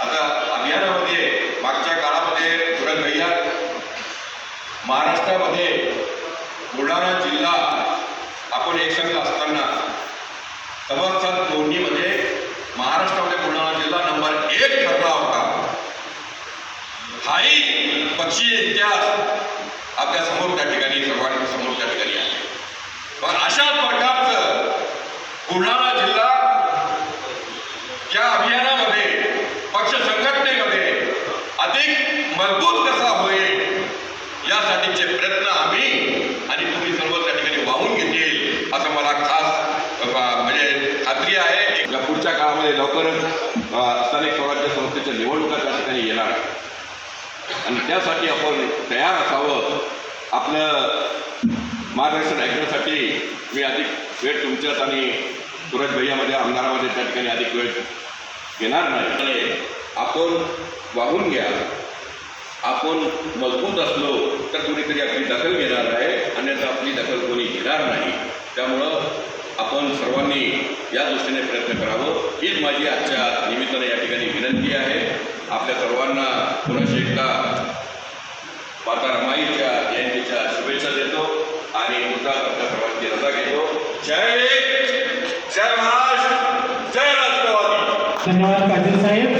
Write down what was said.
आता अभियानामध्ये मागच्या काळामध्ये पुरंगैया महाराष्ट्रामध्ये बुलढाणा जिल्हा आपण एकसंघ असताना तबरसात दोन्हीमध्ये महाराष्ट्रामध्ये बुलढाणा जिल्हा नंबर एक ठरला होता. हाही पक्षी इतिहास आपल्यासमोर त्या ठिकाणी सर्वांच्या समोर त्या ठिकाणी आहे. पण अशा प्रकारचं बुलढाणा मजबूत कसा होईल? यासाठीचे प्रयत्न आम्ही आणि तुम्ही सर्व त्या ठिकाणी वाहून घेतील असं मला खास म्हणजे खात्री आहे. या पुढच्या काळामध्ये लवकरच स्थानिक स्वराज्य संस्थेच्या निवडणुका त्या ठिकाणी येणार आणि त्यासाठी आपण तयार असावं. आपलं मार्गदर्शन ऐकण्यासाठी मी अधिक वेळ तुमच्यात आणि सुरज भैयामध्ये आमदारामध्ये त्या ठिकाणी अधिक वेळ घेणार नाही. आपण वाहून घ्या. आपण मजबूत असलो तर कोणीतरी आपली दखल घेणार आहे अन्यथा आपली दखल कोणी घेणार नाही. त्यामुळं आपण सर्वांनी या दृष्टीने प्रयत्न करावं. हीच माझी आजच्या निमित्ताने या ठिकाणी विनंती आहे. आपल्या सर्वांना पुन्हा एकदा माता रमाईच्या जयंतीच्या शुभेच्छा देतो आणि मुद्दा आपल्या सर्वांची रजा घेतो. जय जय महाराष्ट्र जय राष्ट्रवादी. धन्यवाद पाटील साहेब.